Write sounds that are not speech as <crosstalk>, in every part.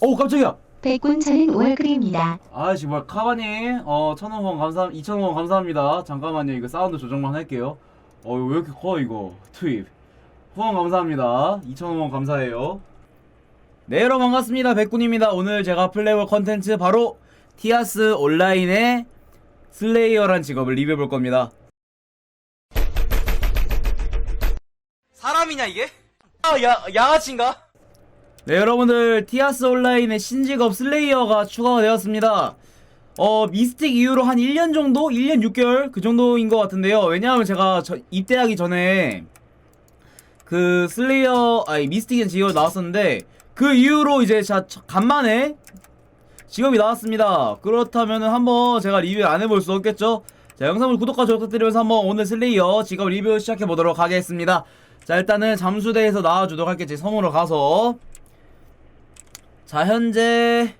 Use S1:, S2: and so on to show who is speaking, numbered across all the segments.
S1: 오 깜짝이야.
S2: 백군 저는 월클입니다.
S1: 아씨 뭐야 카바니? 어 천원 후원 감사 2천 원 감사합니다. 잠깐만요 이거 사운드 조정만 할게요. 어왜 이렇게 커 이거? 투입. 후원 감사합니다. 2천 원 감사해요. 네 여러분 반갑습니다. 백군입니다. 오늘 제가 플레이볼 컨텐츠 바로 티아스 온라인의 슬레이어란 직업을 리뷰해 볼 겁니다.
S3: 사람이냐 이게? 아, 야, 양아치인가?
S1: 네 여러분들 티아스 온라인의 신직업 슬레이어가 추가가 되었습니다. 어 미스틱 이후로 한 1년 정도? 1년 6개월? 그 정도인 것 같은데요. 왜냐하면 제가 저- 입대하기 전에 그 슬레이어 아니 미스틱인 직업이 나왔었는데 그 이후로 이제 자 간만에 직업이 나왔습니다. 그렇다면 한번 제가 리뷰 안 해볼 수 없겠죠? 자 영상을 구독과 좋아요 부탁드리면서 한번 오늘 슬레이어 직업 리뷰 시작해 보도록 하겠습니다. 자 일단은 잠수대에서 나와주도록 할게요 제 섬으로 가서 자 현재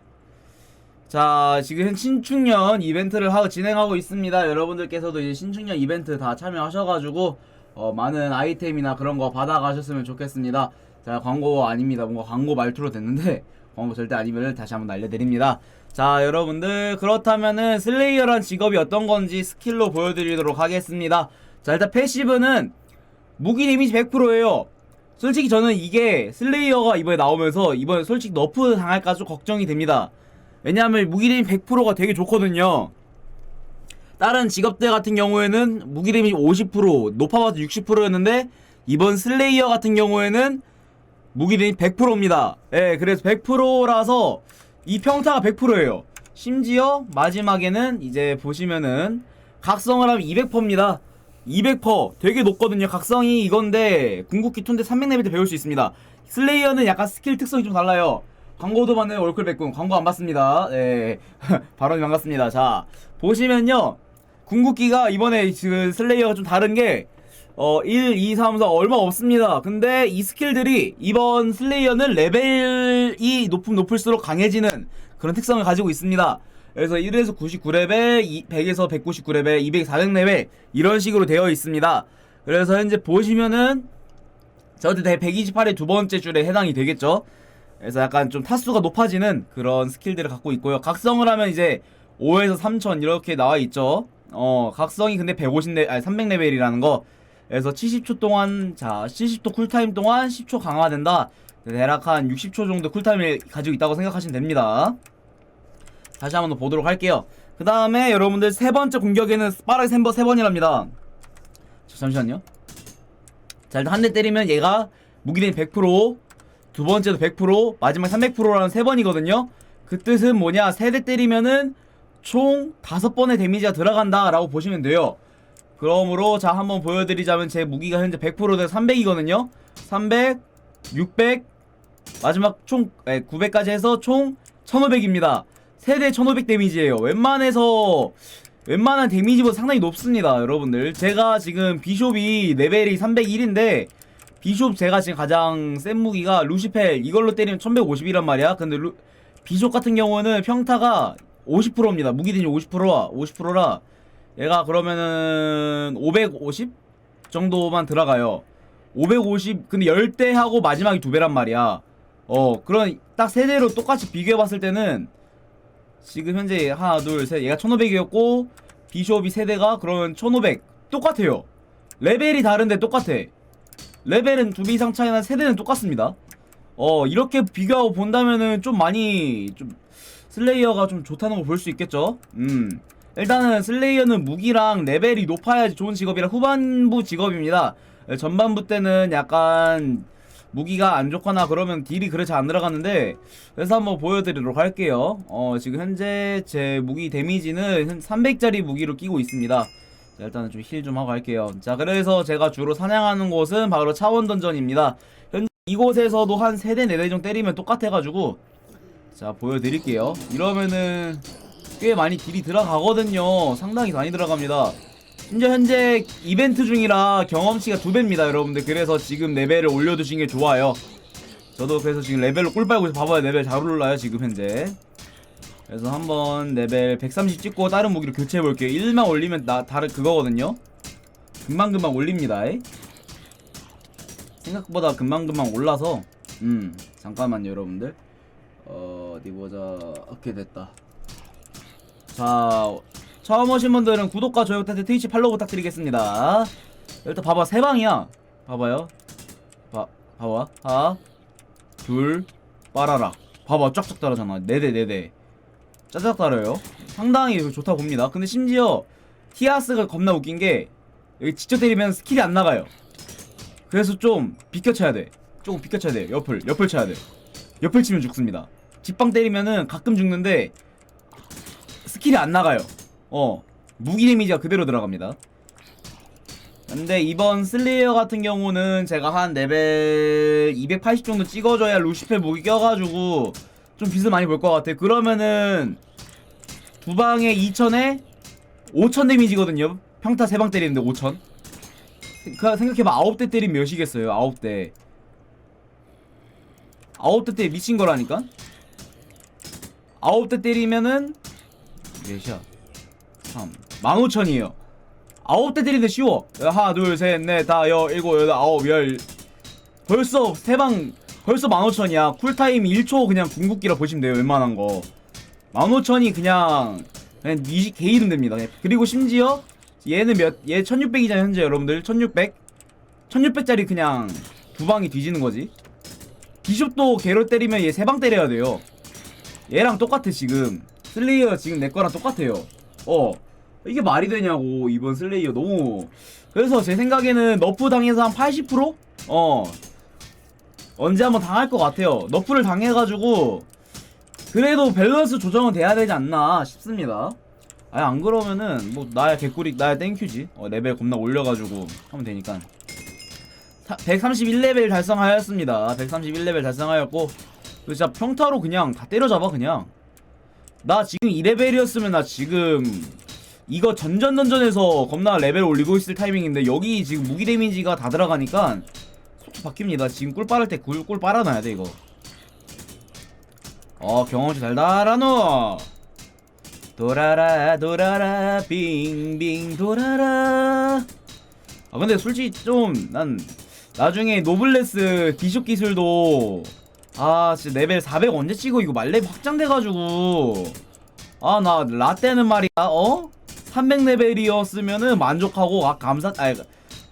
S1: 자 지금 신축년 이벤트를 하고 진행하고 있습니다. 여러분들께서도 이제 신축년 이벤트 다 참여하셔가지고 어, 많은 아이템이나 그런 거 받아가셨으면 좋겠습니다. 자 광고 아닙니다. 뭔가 광고 말투로 됐는데 <laughs> 광고 절대 아니면 다시 한번 알려드립니다. 자 여러분들 그렇다면은 슬레이어란 직업이 어떤 건지 스킬로 보여드리도록 하겠습니다. 자 일단 패시브는 무기 데미지 100%예요 솔직히 저는 이게 슬레이어가 이번에 나오면서 이번에 솔직히 너프 당할까 좀 걱정이 됩니다. 왜냐하면 무기림이 100%가 되게 좋거든요. 다른 직업대 같은 경우에는 무기림이 50% 높아봐도 60%였는데 이번 슬레이어 같은 경우에는 무기림이 100%입니다. 예, 그래서 100%라서 이 평타가 100%예요. 심지어 마지막에는 이제 보시면은 각성을 하면 200%입니다. 200% 되게 높거든요. 각성이 이건데 궁극기 톤데 300레벨 때 배울 수 있습니다. 슬레이어는 약간 스킬 특성이 좀 달라요. 광고도 받네요. 월클 백군 광고 안 받습니다. 예. <laughs> 발언이 반갑습니다. 자 보시면요. 궁극기가 이번에 지금 슬레이어가 좀 다른 게 어, 1, 2, 3, 4 얼마 없습니다. 근데 이 스킬들이 이번 슬레이어는 레벨이 높으면 높을수록 강해지는 그런 특성을 가지고 있습니다. 그래서 1에서 99레벨, 100에서 199레벨, 200, 400레벨 이런 식으로 되어 있습니다. 그래서 현재 보시면은 저한테 128의 두 번째 줄에 해당이 되겠죠. 그래서 약간 좀 타수가 높아지는 그런 스킬들을 갖고 있고요. 각성을 하면 이제 5에서 3000 이렇게 나와 있죠. 어, 각성이 근데 150레 아니 300레벨이라는 거. 그래서 70초 동안 자, 70초 쿨타임 동안 10초 강화된다. 대략 한 60초 정도 쿨타임을 가지고 있다고 생각하시면 됩니다. 다시 한번 더 보도록 할게요. 그 다음에 여러분들 세 번째 공격에는 빠르게 샘버 세 번이랍니다. 자, 잠시만요. 자, 일단 한 대 때리면 얘가 무기dem이 100%, 두 번째도 100%, 마지막 300%라는 세 번이거든요. 그 뜻은 뭐냐? 세 대 때리면은 총 다섯 번의 데미지가 들어간다 라고 보시면 돼요. 그러므로 자 한번 보여드리자면 제 무기가 현재 100%대 300이거든요. 300, 600, 마지막 총 900까지 해서 총 1500입니다. 세대 1500 데미지예요. 웬만해서 웬만한 데미지보다 상당히 높습니다, 여러분들. 제가 지금 비숍이 레벨이 301인데 비숍 제가 지금 가장 센 무기가 루시펠 이걸로 때리면 1150이란 말이야. 근데 루, 비숍 같은 경우는 평타가 50%입니다. 무기 데미지 50%라 50%라 얘가 그러면은 550 정도만 들어가요. 550 근데 10대 하고 마지막이 두 배란 말이야. 어, 그런 딱 세대로 똑같이 비교해 봤을 때는 지금 현재 하나 둘셋 얘가 1500이었고 비숍이 세대가 그러면 1500 똑같아요. 레벨이 다른데 똑같아. 레벨은 두 배 이상 차이나 세대는 똑같습니다. 어 이렇게 비교하고 본다면은 좀 많이 좀 슬레이어가 좀 좋다는 걸볼수 있겠죠? 음. 일단은 슬레이어는 무기랑 레벨이 높아야지 좋은 직업이라 후반부 직업입니다. 전반부 때는 약간 무기가 안 좋거나 그러면 딜이 그렇게 안 들어가는데 그래서 한번 보여드리도록 할게요. 어 지금 현재 제 무기 데미지는 300짜리 무기로 끼고 있습니다. 자 일단은 좀 힐 좀 하고 할게요. 자 그래서 제가 주로 사냥하는 곳은 바로 차원 던전입니다. 현재 이곳에서도 한 3대 4대 정도 때리면 똑같아가지고 자 보여드릴게요. 이러면은 꽤 많이 딜이 들어가거든요. 상당히 많이 들어갑니다 심지어 현재 이벤트 중이라 경험치가 두 배입니다 여러분들. 그래서 지금 레벨을 올려두신 게 좋아요. 저도 그래서 지금 레벨로 꿀 빨고 봐봐요. 레벨 잘 올라요 지금 현재. 그래서 한번 레벨 130 찍고 다른 무기로 교체해 볼게요. 1만 올리면 나 다른 그거거든요. 금방금방 올립니다. 에? 생각보다 금방금방 올라서 음 잠깐만요 여러분들. 어, 어디 보자. 오케이 됐다. 자, 처음 오신 분들은 구독과 좋아요 부탁드리고 트위치 팔로우 부탁드리겠습니다. 일단 봐봐 세 방이야. 봐봐요. 봐, 봐봐. 하나, 둘, 빠라락. 봐봐 쫙쫙 따라잖아. 네대 네대. 짜짝 따라요. 상당히 좋다고 봅니다. 근데 심지어 티아스가 겁나 웃긴 게 여기 직접 때리면 스킬이 안 나가요. 그래서 좀 비껴쳐야 돼. 조금 비껴쳐야 돼. 옆을 옆을 쳐야 돼. 옆을 치면 죽습니다. 직방 때리면은 가끔 죽는데 스킬이 안 나가요. 어 무기 데미지가 그대로 들어갑니다. 근데 이번 슬레이어 같은 경우는 제가 한 레벨 280 정도 찍어줘야 루시펠 무기 껴가지고 좀 빚을 많이 볼 것 같아. 그러면은 두 방에 2천에 5천 데미지거든요. 평타 세 방 때리는데 5천. 그 생각해봐 아홉 대 때리면 몇이겠어요? 아홉 대. 아홉 대때 미친 거라니까. 아홉 대 때리면은 몇이야? 3 15,000이에요. 아홉 대 때리는데 쉬워. 하나, 둘, 셋, 넷, 다, 여, 일곱, 여덟, 아홉, 열. 벌써 세방 벌써 15,000이야. 쿨타임 1초 그냥 궁극기라 보시면 돼요. 웬만한 거. 15,000이 그냥 그냥 니 개이름 됩니다. 그리고 심지어 얘는 몇, 얘 1600이잖아요, 현재 여러분들. 1600. 1600짜리 그냥 두 방이 뒤지는 거지. 비숍도 개로 때리면 얘 세 방 때려야 돼요. 얘랑 똑같아, 지금. 슬레이어 지금 내 거랑 똑같아요. 어. 이게 말이 되냐고, 이번 슬레이어 너무. 그래서 제 생각에는 너프 당해서 한 80%? 어. 언제 한번 당할 것 같아요. 너프를 당해가지고 그래도 밸런스 조정은 돼야 되지 않나 싶습니다. 아니 안 그러면은 뭐 나야 개꿀이 나야 땡큐지. 어, 레벨 겁나 올려가지고 하면 되니까. 131레벨 달성하였습니다. 131레벨 달성하였고 그 진짜 평타로 그냥 다 때려잡아 그냥. 나 지금 2레벨이었으면 나 지금 이거 전전던전에서 겁나 레벨 올리고 있을 타이밍인데 여기 지금 무기 데미지가 다 들어가니까 속도 바뀝니다. 지금 꿀 빨을 때 꿀, 꿀 빨아놔야 돼, 이거. 어, 경험치 달달하노! 돌아라, 돌아라, 빙빙, 돌아라. 아, 근데 솔직히 좀, 난, 나중에 노블레스 비숍 기술도, 아, 진짜 레벨 400 언제 찍어? 이거 말렙 확장돼가지고. 아, 나, 라떼는 말이야, 어? 300레벨이었으면은 만족하고, 아, 감사, 아,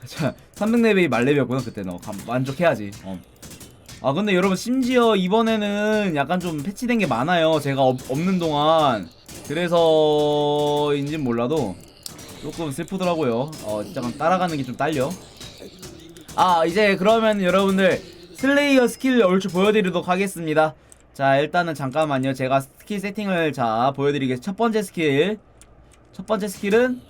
S1: 자, 300레벨이 말렙이었구나 그때는 어, 감, 만족해야지 어. 아 근데 여러분 심지어 이번에는 약간 좀 패치된 게 많아요 제가 없, 없는 동안 그래서인진 몰라도 조금 슬프더라고요 어 잠깐 따라가는 게 좀 딸려 아 이제 그러면 여러분들 슬레이어 스킬 얼추 보여드리도록 하겠습니다. 자 일단은 잠깐만요. 제가 스킬 세팅을 자 보여드리겠습니다. 첫 번째 스킬. 첫 번째 스킬은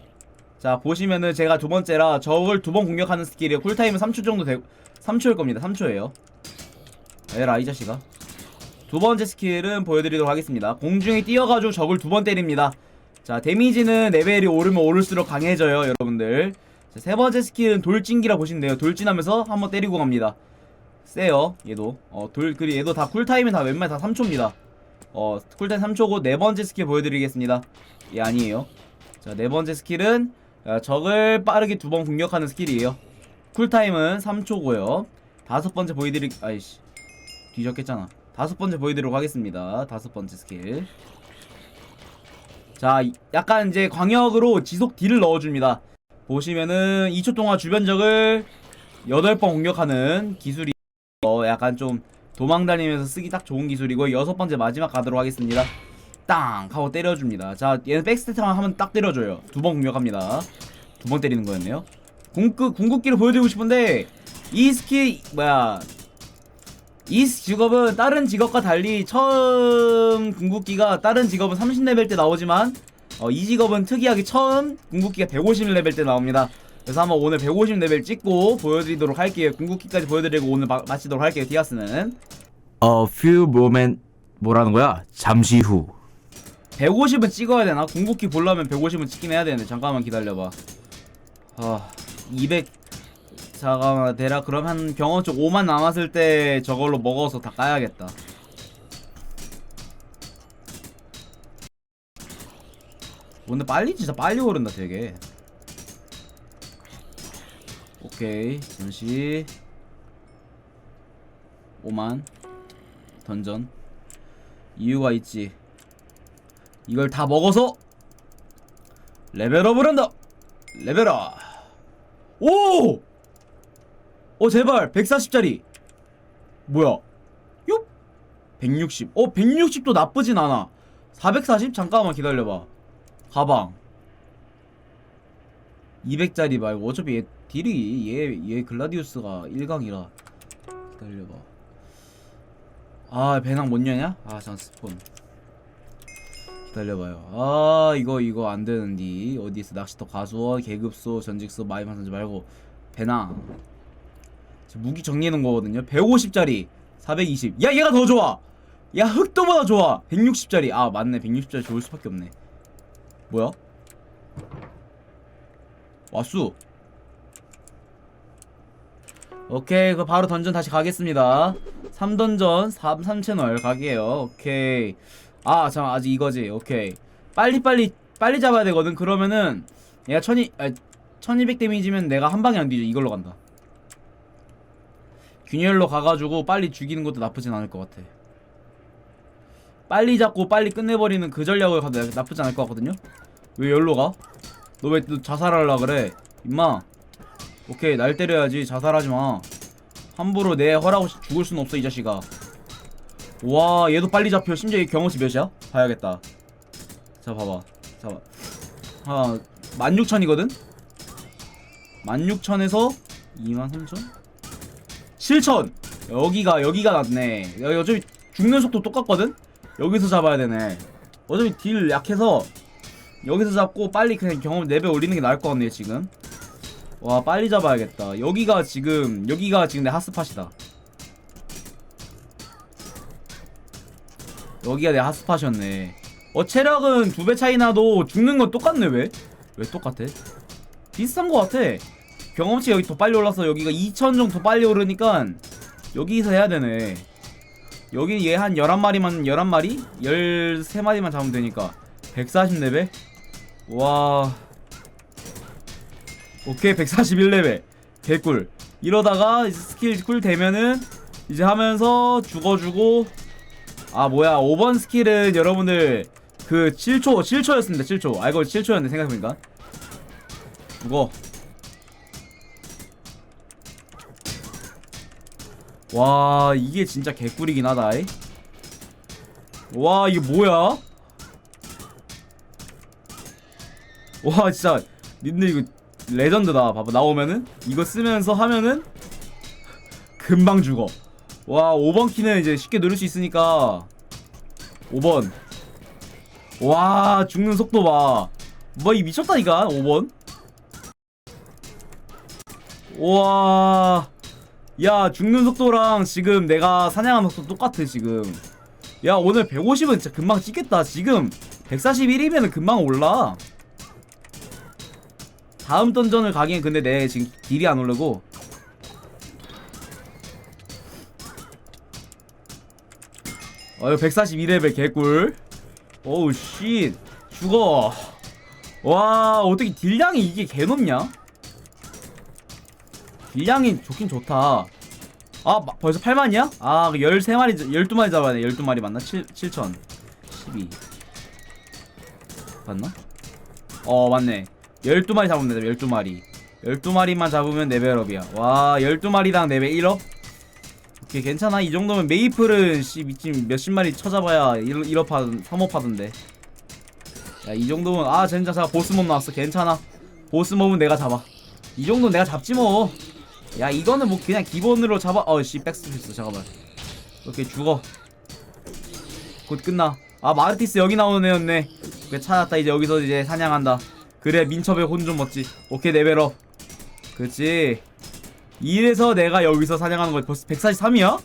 S1: 자 보시면은 제가 두 번째라 적을 두 번 공격하는 스킬이에요. 쿨타임은 3초 정도 되고 3초일 겁니다. 3초예요. 에라 이 자식아. 두 번째 스킬은 보여드리도록 하겠습니다. 공중에 뛰어가지고 적을 두 번 때립니다. 자 데미지는 레벨이 오르면 오를수록 강해져요 여러분들. 자, 세 번째 스킬은 돌진기라 보시면 돼요. 돌진하면서 한번 때리고 갑니다 세요 얘도 어 돌 그리 얘도 다 쿨타임은 다 웬만해 다 3초입니다 어 쿨타임 3초고 네 번째 스킬 보여드리겠습니다 얘 아니에요 자 네 번째 스킬은 자, 적을 빠르게 두 번 공격하는 스킬이에요. 쿨타임은 3초고요. 다섯 번째 보여드릴 아이씨 뒤졌겠잖아. 다섯 번째 보여드리도록 하겠습니다. 다섯 번째 스킬. 자, 이- 약간 이제 광역으로 지속 딜을 넣어줍니다. 보시면은 2초 동안 주변 적을 8번 공격하는 기술이 어, 약간 좀 도망다니면서 쓰기 딱 좋은 기술이고 여섯 번째 마지막 가도록 하겠습니다. 땅 하고 때려줍니다. 자, 얘는 백스테이트만 하면 딱 때려줘요. 두 번 공격합니다. 두 번 때리는 거였네요. 궁극 궁극기를 보여드리고 싶은데 이 스킬 뭐야? 이 직업은 다른 직업과 달리 처음 궁극기가 다른 직업은 30레벨 때 나오지만 어, 이 직업은 특이하게 처음 궁극기가 150레벨 때 나옵니다. 그래서 한번 오늘 150레벨 찍고 보여드리도록 할게요. 궁극기까지 보여드리고 오늘 마, 마치도록 할게요. 디아스는
S4: A few moment 뭐라는 거야? 잠시 후.
S1: 150은 찍어야 되나? 궁극기 보려면 150은 찍긴 해야 되는데 잠깐만 기다려봐 아... 200... 잠깐만 대략 그럼 한 경험치 5만 남았을 때 저걸로 먹어서 다 까야겠다 근데 빨리 진짜 빨리 오른다 되게 오케이. 잠시. 5만. 던전. 이유가 있지. 이걸 다 먹어서 레벨업을 한다. 레벨업. 오! 어 제발. 140짜리. 뭐야? 요? 160 어 160도 나쁘진 않아. 440? 잠깐만 기다려봐. 가방. 200짜리 말고 어차피 얘 딜이 얘, 얘 글라디우스가 1강이라 기다려봐. 아 배낭 못 여냐? 아 잠깐 스폰. 기다려봐요. 아 이거 이거 안되는디. 어디있어 낚시터 가수원 계급소 전직소 마이만 선지 말고. 배낭. 지금 무기 정리해놓은 거거든요. 150짜리 420 야 얘가 더 좋아! 야 흑도보다 좋아! 160짜리. 아 맞네. 160짜리 좋을 수밖에 없네. 뭐야? 와수 오케이 그 바로 던전 다시 가겠습니다. 3던전 3, 3채널 가게요. 오케이. 아 잠깐 아직 이거지. 오케이. 빨리빨리 빨리 잡아야 되거든. 그러면은 얘가 1200 아, 1200 데미지면 내가 한 방에 안 뒤져. 이걸로 간다. 균열로 가가지고 빨리 죽이는 것도 나쁘진 않을 것 같아. 빨리 잡고 빨리 끝내버리는 그 전략을 가도 나쁘지 않을 것 같거든요? 왜 열로 가? 너 왜 또 자살하려 그래? 임마. 오케이, 날 때려야지. 자살하지 마. 함부로 내 허락 없이 죽을 순 없어, 이 자식아. 와, 얘도 빨리 잡혀. 심지어 얘 경험치 몇이야? 봐야겠다. 자, 봐봐. 자, 봐. 아, 16,000이거든? 16,000에서 23,000? 7,000! 여기가, 여기가 낫네. 여기 어차피 죽는 속도 똑같거든? 여기서 잡아야 되네. 어차피 딜 약해서 여기서 잡고 빨리 그냥 경험 4배 올리는 게 나을 것 같네요 지금 와 빨리 잡아야겠다 여기가 지금 여기가 지금 내 핫스팟이다 여기가 내 핫스팟이었네 어 체력은 두 배 차이 나도 죽는 건 똑같네 왜? 왜 똑같아? 비슷한 것 같아 경험치 여기 더 빨리 올라서 여기가 2000 정도 더 빨리 오르니까 여기서 해야 되네 여기 얘 한 11마리만 11마리? 13마리만 잡으면 되니까 140레벨? 와 오케이 141레벨. 개꿀. 이러다가 이제 스킬 꿀 되면은 이제 하면서 죽어주고. 아 뭐야. 5번 스킬은 여러분들 그 7초 7초였습니다 7초. 아 이거 7초였네 생각해보니까. 죽어. 와 이게 진짜 개꿀이긴 하다 이. 와 이게 뭐야? 와 진짜. 님들 이거 레전드다. 봐봐 나오면은. 이거 쓰면서 하면은 금방 죽어. 와 5번 키는 이제 쉽게 누를 수 있으니까. 5번. 와 죽는 속도 봐뭐이 미쳤다니까 5번. 와. 야 죽는 속도랑 지금 내가 사냥하는 속도 똑같아 지금. 야 오늘 150은 진짜 금방 찍겠다. 지금 141이면은 금방 올라 다음 던전을 가기엔 근데 내 지금 딜이 안 오르고. 어이 142레벨 개꿀. 오우 쉿. 죽어. 와 어떻게 딜량이 이게 개높냐? 딜량이 좋긴 좋다. 아 마- 벌써 8만이야? 아 13마리 12마리 잡아야 돼. 12마리 맞나? 7, 7천. 12 맞나? 어 맞네 12마리 잡으면 돼 12마리. 12마리만 잡으면 레벨업이야. 와 12마리당 레벨 1업? 오케이 괜찮아. 이 정도면 메이플은 씨 미친 몇십 마리 쳐잡아야 1, 1업 하던 3업 하던데. 야 이 정도면 아 진짜 자 보스몹 나왔어. 괜찮아. 보스몹은 내가 잡아. 이 정도는 내가 잡지 뭐야 이거는 뭐 그냥 기본으로 잡아. 어씨 백스피스 잠깐만. 오케이 죽어. 곧 끝나. 아 마르티스 여기 나오는 애였네. 그래 찾았다. 이제 여기서 이제 사냥한다 그래 민첩의 혼 좀 먹지. 오케이 레벨업 그렇지 이래서 내가 여기서 사냥하는 거야 벌써 143이야?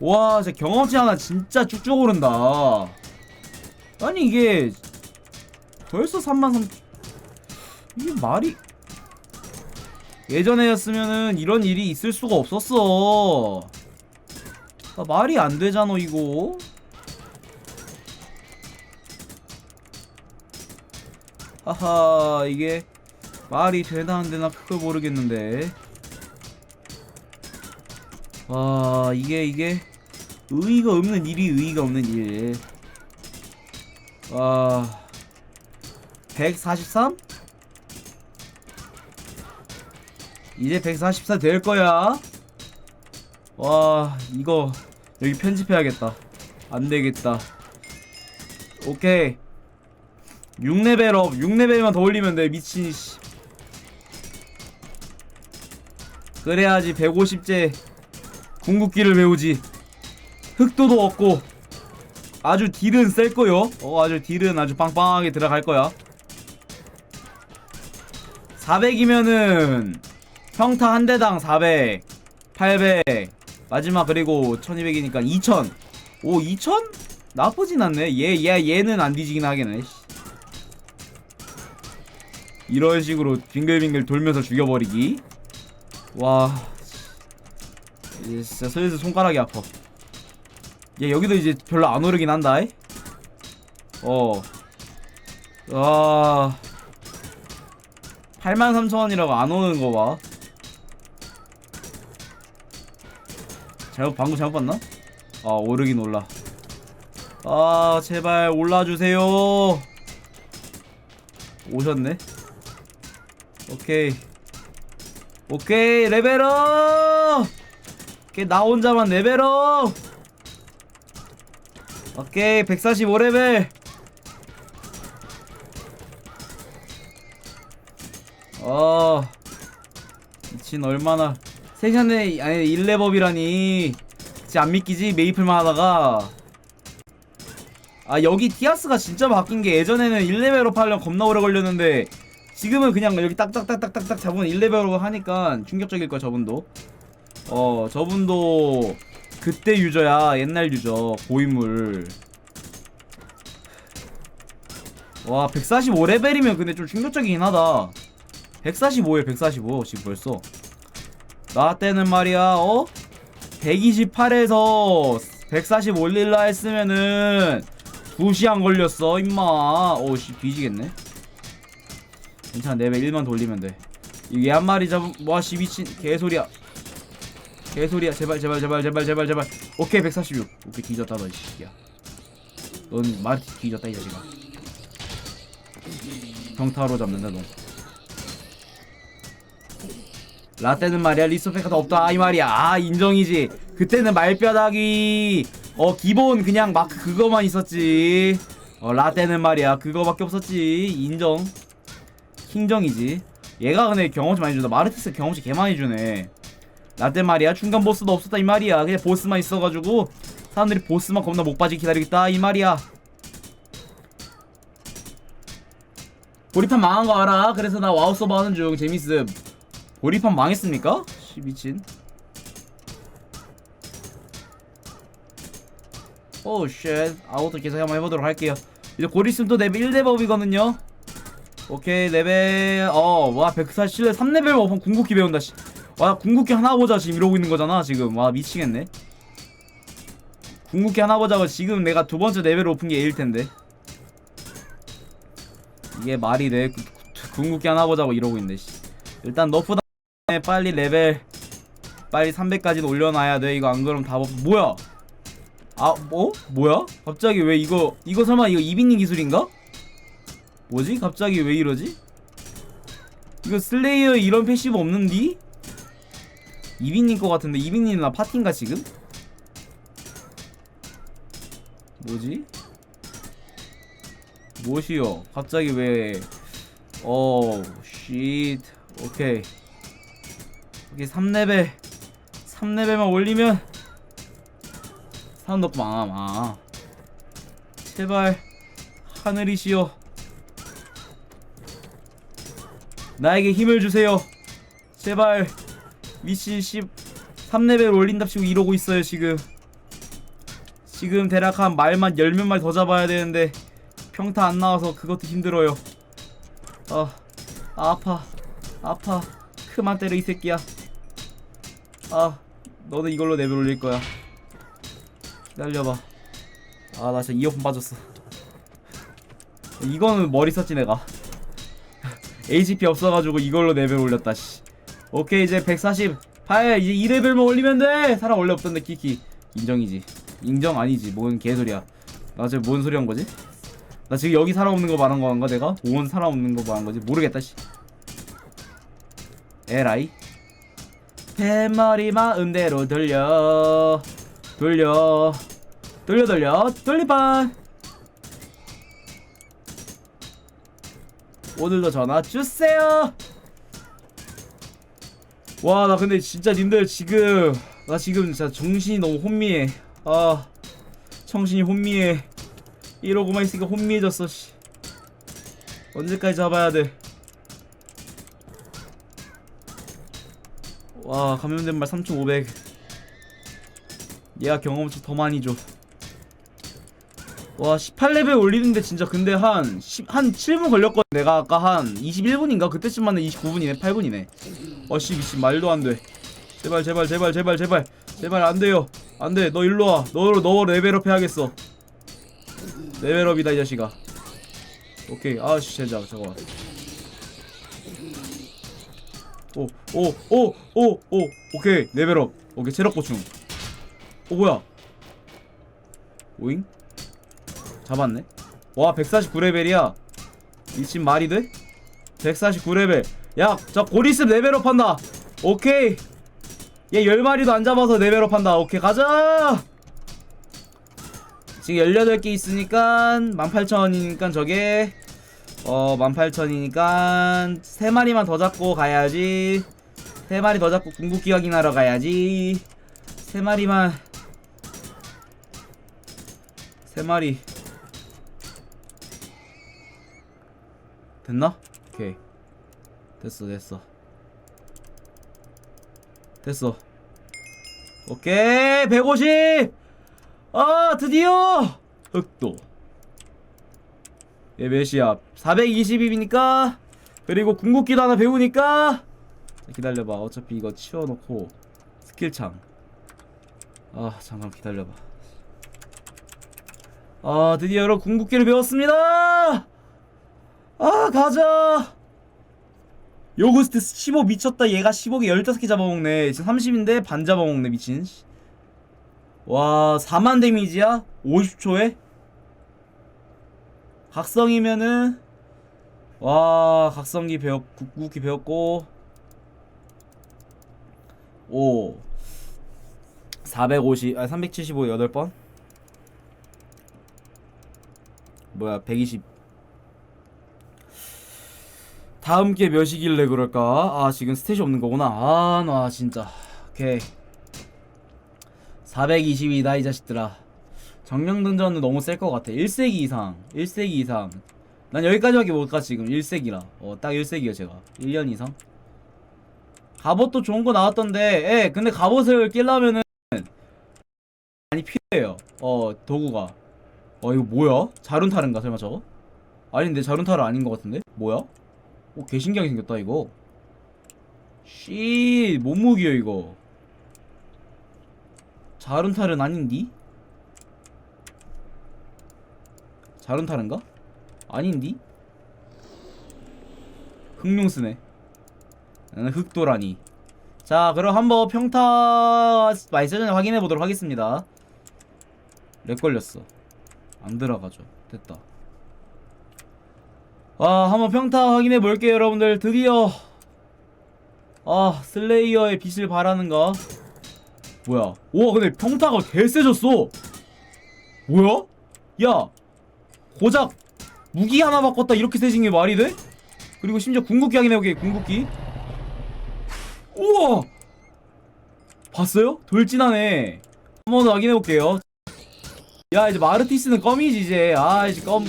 S1: 와 진짜 경험치 하나 진짜 쭉쭉 오른다. 아니 이게 벌써 3만 3 이게 말이 예전에였으면은 이런 일이 있을 수가 없었어. 아, 말이 안 되잖아 이거 하하 이게 말이 되나 안 되나 그걸 모르겠는데 와 이게 이게 의의가 없는 일이 의의가 없는 일 와 143? 이제 144 될 거야. 와 이거 여기 편집해야겠다. 안 되겠다. 오케이. 6레벨 업. 6레벨만 더 올리면 돼. 미친 씨. 그래야지 150제 궁극기를 배우지. 흑도도 없고 아주 딜은 셀 거요. 어 아주 딜은 아주 빵빵하게 들어갈 거야. 400이면은 평타 한 대당 400, 800, 마지막 그리고 1200이니까 2000. 오 2000? 나쁘진 않네. 얘, 얘, 얘는 안 뒤지긴 하겠네. 씨. 이런 식으로 빙글빙글 돌면서 죽여버리기. 와. 이제 진짜 슬슬 손가락이 아파. 얘 여기도 이제 별로 안 오르긴 한다. 이? 어. 와. 83,000원이라고 안 오는 거 봐. 잘못 방금 잘못 봤나? 아 오르긴 올라. 아 제발 올라주세요. 오셨네. 오케이. 오케이 레벨업. 오케이 나 혼자만 레벨업. 오케이 145레벨. 어 미친 얼마나 세션에 아니 1레법이라니 진짜 안 믿기지 메이플만 하다가 아 여기 티아스가 진짜 바뀐 게 예전에는 1레벨업 하려면 겁나 오래 걸렸는데 지금은 그냥 여기 딱딱딱딱딱딱 잡으면 1레벨업 하니까 충격적일 거야 저분도. 어 저분도 그때 유저야 옛날 유저 고인물. 와 145레벨이면 근데 좀 충격적이긴 하다. 145에 145 지금 벌써. 나 때는 말이야 어? 128에서 140 올릴라 했으면은 2시간 걸렸어 임마. 오씨 뒤지겠네 괜찮아. 레벨 1만 돌리면 돼. 이게 한 마리 잡은 와씨 미친. 개소리야. 개소리야. 제발 제발 제발 제발 제발 제발. 오케이 146 오케이 뒤졌다 너이 새끼야. 넌 말이 뒤졌다 이 자식아. 평타로 잡는다 너. 라떼는 말이야. 리스펙가 더 없다 이 말이야. 아 인정이지. 그때는 말뼈닥이 어 기본 그냥 마크 그거만 있었지. 어 라떼는 말이야. 그거밖에 없었지. 인정 킹정이지 얘가 근데 경험치 많이 준다 마르티스 경험치 개 많이 주네 라떼 말이야 중간 보스도 없었다 이 말이야 그냥 보스만 있어가지고 사람들이 보스만 겁나 목 빠지게 기다리겠다 이 말이야 보리판 망한 거 알아 그래서 나 와우 서버 하는 중 재밌음 보리판 망했습니까? 씨 미친. 오 쉣. 아웃도 계속 한번 해보도록 할게요. 이제 곧 있으면 또 레벨 1레벨업이거든요. 오케이 레벨 어와 147레 3레벨 업 궁극기 배운다 씨. 와 궁극기 하나 보자 지금 이러고 있는 거잖아 지금 와 미치겠네. 궁극기 하나 보자고 지금 내가 두 번째 레벨 높은 게 A일 텐데. 이게 말이 돼. 궁극기 하나 보자고 이러고 있네 씨. 일단 너프 다 빨리 레벨 빨리 300까지 올려놔야 돼 이거 안 그럼 다 버... 뭐야 아 뭐? 뭐야? 갑자기 왜 이거 이거 설마 이거 이빈님 기술인가? 뭐지? 갑자기 왜 이러지? 이거 슬레이어 이런 패시브 없는디? 이빈님 거 같은데 이빈님 나 파티인가 지금? 뭐지? 무엇이요? 갑자기 왜 어, 쉿. 오케이. 여기 3레벨. 3레벨만 올리면 사람 넣고 망아, 망아. 제발 하늘이시여. 나에게 힘을 주세요. 제발. 미친 10 3레벨 올린답시고 이러고 있어요, 지금. 지금 대략 한 말만 10몇 마리 더 잡아야 되는데 평타 안 나와서 그것도 힘들어요. 아, 아 아파. 아파. 그만 때려 이 새끼야. 아 너는 이걸로 레벨 올릴 거야. 기다려봐. 아 나 진짜 이어폰 빠졌어. 이거는 머리 썼지 내가 HP 없어가지고 이걸로 레벨 올렸다 씨. 오케이 이제 148 이제 2레벨만 올리면 돼! 사람 원래 없던데 키키. 인정이지. 인정 아니지. 뭔 개소리야. 나 지금 뭔 소리 한 거지? 나 지금 여기 사람 없는 거 말한 건가 내가? 오원 사람 없는 거 말한 거지? 모르겠다 씨. 에라이? 뱃머리 마음대로 돌려. 돌려. 돌려 돌려. 돌리반 오늘도 전화 주세요. 와 나 근데 진짜 님들 지금 나 지금 진짜 정신이 너무 혼미해. 아 정신이 혼미해. 이러고만 있으니까 혼미해졌어 씨. 언제까지 잡아야 돼? 와 감염된 말 3500 얘가 경험치 더 많이 줘 와 18레벨 올리는데 진짜 근데 한, 10, 한 7분 걸렸거든. 내가 아까 한 21분인가? 그때쯤 만에 29분이네 8분이네. 어씨 미친 말도 안돼. 제발 제발 제발 제발 제발. 제발 안돼요. 안돼. 너 일로와. 너로 너 레벨업 해야겠어. 레벨업이다 이 자식아. 오케이. 아씨 제작 잠깐만 오 오 오 오 오. 오케이. 레벨업. 오케이. 체력 보충. 오 뭐야? 오잉 잡았네. 와 149레벨이야. 미친 말이 돼? 149레벨. 야저 고리스 레벨업 한다. 오케이. 얘 10마리도 안 잡아서 레벨업 한다. 오케이 가자. 지금 18개 있으니까 18,000원이니까 저게 어 18,000이니까 3마리만 더 잡고 가야지. 3마리 더 잡고 궁극기 확인하러 가야지. 3마리만 3마리 됐나? 오케이. 됐어 됐어. 됐어. 오케이 150! 아 드디어! 흑도. 얘 몇이야 420입이니까? 그리고 궁극기도 하나 배우니까? 자, 기다려봐. 어차피 이거 치워놓고 스킬창. 아 잠깐 기다려봐. 아 드디어 여러분 궁극기를 배웠습니다 아 가자. 요구스트 15 미쳤다. 얘가 15개 15개 잡아먹네. 지금 30인데 반 잡아먹네 미친. 와 4만 데미지야? 50초에? 각성이면은 와 각성기 배웠 궁극기 배웠고. 오. 450, 아 375, 8번? 뭐야 120 다음 게 몇이길래 그럴까? 아 지금 스탯이 없는 거구나. 아 나 진짜. 오케이. 420이다 이 자식들아. 정령등전은 너무 셀 것 같아. 1세기 이상 1세기 이상. 난 여기까지밖에 못 가 지금? 1세기라. 어딱 1세기야 제가. 1년 이상? 갑옷도 좋은 거 나왔던데. 예 근데 갑옷을 끼려면은 많이 필요해요. 어 도구가. 어 이거 뭐야? 자룬탈인가 설마 저거? 아닌데 자룬탈은 아닌 것 같은데? 뭐야? 오 개신기하게 생겼다 이거. 씨 몸무게요 이거. 자룬탈은 아닌디? 자룬탈인가? 아닌디? 흑룡스네. 나는 흑도라니. 자 그럼 한번 평타 마이스 전에 확인해 보도록 하겠습니다. 렉 걸렸어. 안 들어가죠. 됐다 아 한번 평타 확인해 볼게요 여러분들. 드디어. 아 슬레이어의 빛을 발하는가 뭐야? 우와 근데 평타가 개 세졌어. 뭐야? 야 고작 무기 하나 바꿨다 이렇게 세진 게 말이 돼? 그리고 심지어 궁극기 확인해보게 궁극기. 우와! 봤어요? 돌진하네. 한번더 확인해볼게요. 야 이제 마르티스는 껌이지 이제. 아 이제 껌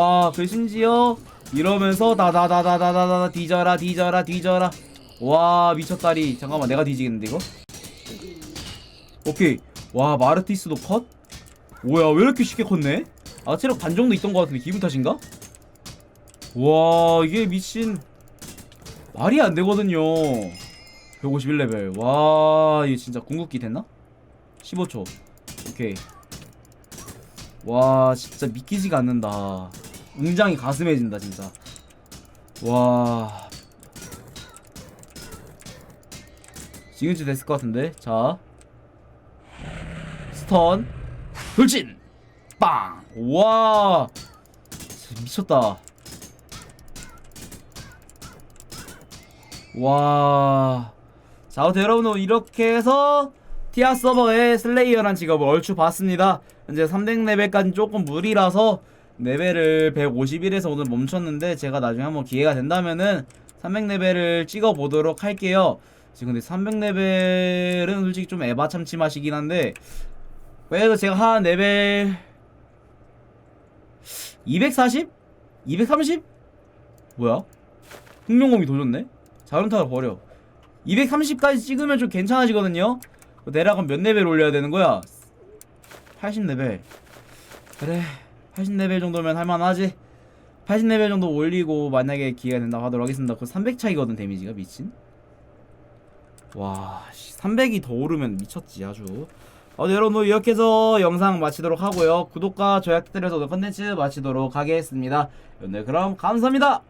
S1: 와그 심지어 이러면서 다다다다다다다 뒤져라 뒤져라 뒤져라. 와 미쳤다리. 잠깐만 내가 뒤지겠는데 이거? 오케이. 와 마르티스도 컷? 뭐야 왜 이렇게 쉽게 컸네? 아 체력 반 정도 있던 것 같은데 기분 탓인가? 와 이게 미친. 말이 안 되거든요. 151레벨. 와 이게 진짜 궁극기 됐나? 15초. 오케이. 와 진짜 믿기지가 않는다 웅장이 가슴해진다 진짜 와 지금쯤 됐을 것 같은데 자 스턴 돌진 빵! 와 미쳤다. 와. 자, 아무튼 여러분 이렇게 해서 티아 서버의 슬레이어란 직업을 얼추 봤습니다. 현재 300레벨까지 조금 무리라서 레벨을 151에서 오늘 멈췄는데 제가 나중에 한번 기회가 된다면은 300레벨을 찍어 보도록 할게요. 지금 근데 300레벨은 솔직히 좀 에바 참치 맛이긴 한데 그래도 제가 한 레벨 240? 230? 뭐야? 흑룡검이 도졌네? 자연타를 버려 230까지 찍으면 좀 괜찮아지거든요 내락은 몇 레벨 올려야 되는 거야? 80레벨 그래 80레벨 정도면 할만하지? 80레벨 정도 올리고 만약에 기회가 된다고 하도록 하겠습니다. 그 300 차이거든 데미지가 미친. 와 300이 더 오르면 미쳤지 아주. 어, 네, 여러분 이렇게 해서 영상 마치도록 하고요. 구독과 좋아요 부탁드려서 오늘 컨텐츠 마치도록 하겠습니다. 네 그럼 감사합니다